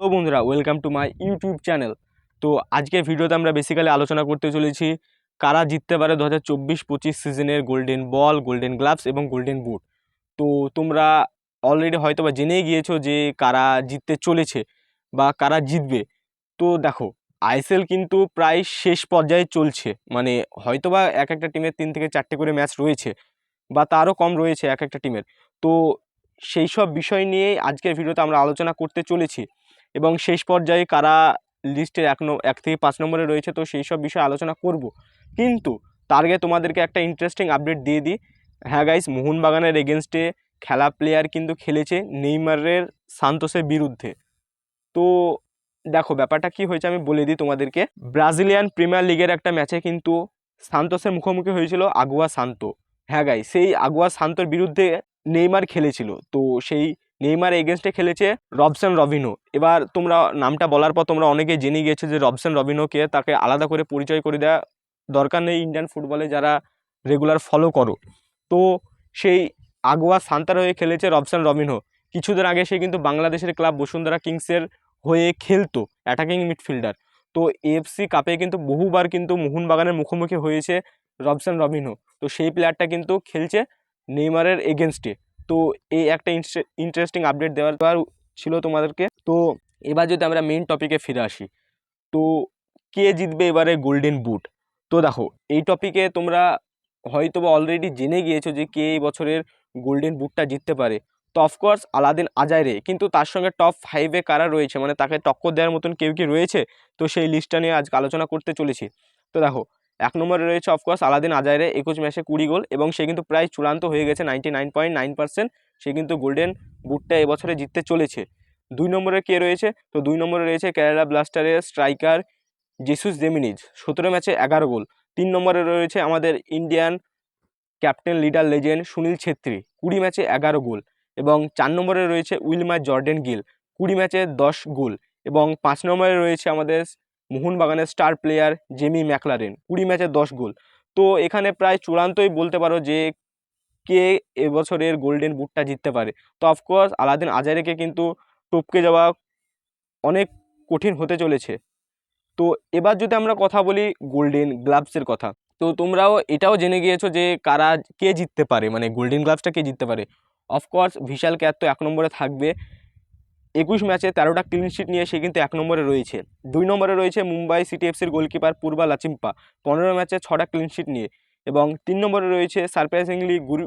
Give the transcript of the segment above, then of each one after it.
তো বন্ধুরা welcome to my YouTube channel তো আজকের ভিডিওতে আমরা বেসিক্যালি আলোচনা করতে চলেছি, কারা জিততে পারে দু হাজার চব্বিশ পঁচিশ সিজনের গোল্ডেন বল গোল্ডেন গ্লাভস এবং গোল্ডেন বুট তো তোমরা অলরেডি হয়তো বা জেনেই গিয়েছো যে কারা জিততে চলেছে বা কারা জিতবে। তো দেখো আইএসএল কিন্তু প্রায় শেষ পর্যায়ে চলছে। মানে হয়তোবা এক একটা টিমের তিন থেকে চারটে করে ম্যাচ রয়েছে বা তারও কম রয়েছে এক একটা টিমের তো সেই সব বিষয় নিয়েই আজকের ভিডিওতে আমরা আলোচনা করতে চলেছি। এবং শেষ পর্যায়ে কারা লিস্টের এক এক থেকে পাঁচ নম্বরে রয়েছে, তো সেই সব বিষয়ে আলোচনা করব। কিন্তু তার আগে তোমাদেরকে একটা ইন্টারেস্টিং আপডেট দিয়ে দিই। হ্যাঁ গাইস মোহনবাগানের এগেনস্টে খেলা প্লেয়ার কিন্তু খেলেছে নেইমারের সান্তোসের বিরুদ্ধে। তো দেখো, ব্যাপারটা কি হয়েছে আমি বলে দিই তোমাদেরকে। ব্রাজিলিয়ান প্রিমিয়ার লিগের একটা ম্যাচে কিন্তু সান্তোসের মুখোমুখি হয়েছিল আগুয়া শান্ত হ্যাঁ গাই সেই আগুয়া শান্তর বিরুদ্ধে নেইমার খেলেছিল। তো সেই নেইমার এগেনস্টে খেলেছে রবসন রবিনো। এবার তোমরা নামটা বলার পর তোমরা অনেকে জেনে গিয়েছো যে রবসন রবিনোকে তাকে আলাদা করে পরিচয় করে দেওয়া দরকার নেই ইন্ডিয়ান ফুটবলে যারা রেগুলার ফলো করো। তো সেই আগুয়া সান্তার হয়ে খেলেছে রবসন রবিনো। কিছুদিন আগে সে কিন্তু বাংলাদেশের ক্লাব বসুন্ধরা কিংসের হয়ে খেলতো অ্যাটাকিং মিডফিল্ডার তো এএফসি কাপে কিন্তু বহুবার কিন্তু মোহনবাগানের মুখোমুখি হয়েছে রবসন রবিনো। তো সেই প্লেয়ারটা কিন্তু খেলছে নেইমারের এগেনস্টে। তো এই একটা ইন্টারেস্টিং আপডেট দেওয়ার ছিল তোমাদেরকে। তো এবার যদি আমরা মেন টপিকে ফিরে আসি, তো কে জিতবে এবারে গোল্ডেন বুট তো দেখো, এই টপিকে তোমরা হয়তো বা অলরেডি জেনে গিয়েছো যে কে এই বছরের গোল্ডেন বুটটা জিততে পারে। তো অফকোর্স আলাদিন আজাইরে কিন্তু তার সঙ্গে টপ ফাইভে কারা রয়েছে? মানে তাকে টক্কর দেওয়ার মতন কেউ কি রয়েছে? তো সেই লিস্টটা নিয়ে আজকে আলোচনা করতে চলেছি। তো দেখো এক নম্বরে রয়েছে অফকোর্স আলাদিন আজাইরে একুশ ম্যাচে কুড়ি গোল এবং সে কিন্তু প্রায় চূড়ান্ত হয়ে গেছে ninety nine point nine percent সে কিন্তু গোল্ডেন বুটটা এবছরে জিততে চলেছে। দুই নম্বরে কে রয়েছে? তো দুই নম্বরে রয়েছে কেরালা ব্লাস্টারের স্ট্রাইকার জেসুস জেমিনিজ সতেরো ম্যাচে এগারো গোল। তিন নম্বরে রয়েছে আমাদের Indian captain leader legend Sunil Chhetri, কুড়ি ম্যাচে এগারো গোল এবং চার নম্বরে রয়েছে উইলমার জর্ডেন গিল, কুড়ি ম্যাচে দশ গোল এবং পাঁচ নম্বরে রয়েছে আমাদের মোহনবাগানের স্টার প্লেয়ার জেমি ম্যাকলারেন কুড়ি ম্যাচে দশ গোল। তো এখানে প্রায় চূড়ান্তই বলতে পারো যে কে এবছরের গোল্ডেন বুটটা জিততে পারে। তো অফকোর্স আলাদিন আজারেকে কিন্তু টপকে যাওয়া অনেক কঠিন হতে চলেছে। তো এবার যদি আমরা কথা বলি গোল্ডেন গ্লাভসের কথা, তো তোমরাও এটাও জেনে গিয়েছো যে কারা কে জিততে পারে মানে গোল্ডেন গ্লাভসটা কে জিততে পারে। অফকোর্স ভিশাল ক্যাত তো এক নম্বরে থাকবে। একুশ ম্যাচে তেরোটা ক্লিনশিট নিয়ে সে কিন্তু এক নম্বরে রয়েছে। দুই নম্বরে রয়েছে মুম্বাই সিটি এফসির গোলকিপার পূর্বা লাচিম্পা। পনেরো ম্যাচে ছটা ক্লিনশিট নিয়ে এবং তিন নম্বরে রয়েছে surprisingly গুর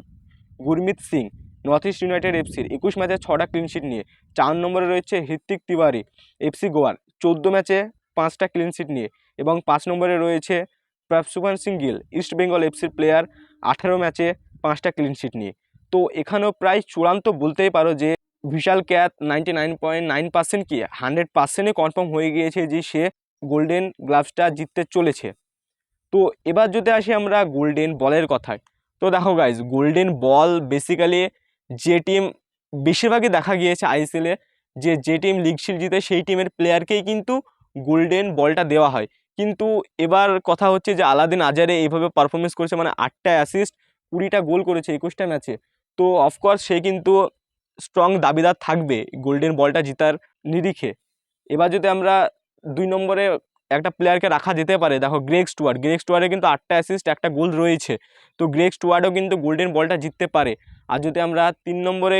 Gurmeet Singh North East United এফসির একুশ ম্যাচে ছটা ক্লিনশিট নিয়ে। চার নম্বরে রয়েছে হৃত্বিক তিওয়ারি এফসি গোয়ার। চোদ্দ ম্যাচে পাঁচটা ক্লিনশিট নিয়ে এবং পাঁচ নম্বরে রয়েছে প্রভসুভান সিং গিল ইস্ট বেঙ্গল এফসির প্লেয়ার আঠেরো ম্যাচে পাঁচটা ক্লিনশিট নিয়ে। তো এখানেও প্রায় চূড়ান্ত বলতেই পারো যে Vishal Kaith ninety nine point nine percent কি? হান্ড্রেড পার্সেন্টে কনফার্ম হয়ে গিয়েছে যে সে গোল্ডেন গ্লাভসটা জিততে চলেছে। তো এবার যদি আসি আমরা গোল্ডেন বলের কথায়, তো দেখো গাইজ গোল্ডেন বল বেসিক্যালি যে টিম বেশিরভাগই দেখা গিয়েছে আইএসএলে যে যে টিম লিগ শিল জিতে সেই টিমের প্লেয়ারকেই কিন্তু গোল্ডেন বলটা দেওয়া হয়। কিন্তু এবার কথা হচ্ছে যে আলাদিন আজারে এইভাবে পারফরমেন্স করেছে মানে আটটা অ্যাসিস্ট কুড়িটা গোল করেছে, একুশটা ম্যাচে তো অফকোর্স সে কিন্তু স্ট্রং দাবিদার থাকবে গোল্ডেন বলটা জিতার নিরিখে। এবার যদি আমরা দুই নম্বরে একটা প্লেয়ারকে রাখা যেতে পারে, দেখো গ্রেক স্টুয়ার্ড গ্রেক স্টুয়ার্ডে কিন্তু আটটা অ্যাসিস্ট একটা গোল রয়েছে। তো গ্রেক স্টুয়ার্ডও কিন্তু গোল্ডেন বলটা জিততে পারে। আর যদি আমরা তিন নম্বরে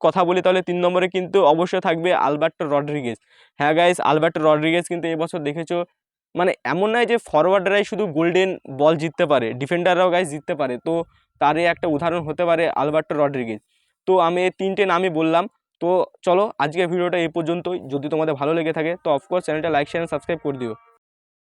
কথা বলি, তাহলে তিন নম্বরে কিন্তু অবশ্যই থাকবে আলবার্টো রড্রিগেজ হ্যাঁ গাইস আলবার্টো রড্রিগেজ কিন্তু এবছর দেখেছ মানে এমন নয় যে ফরওয়ার্ডরাই শুধু গোল্ডেন বল জিততে পারে ডিফেন্ডাররাও গাইস জিততে পারে। তো তারই একটা উদাহরণ হতে পারে আলবার্টো রড্রিগেজ তো আমি এই তিনটে নামই বললাম। তো চলো আজকের ভিডিওটা এই পর্যন্তই। যদি তোমাদের ভালো লেগে থাকে, তো অফকোর্স চ্যানেলটা লাইক শেয়ার সাবস্ক্রাইব করে দিও।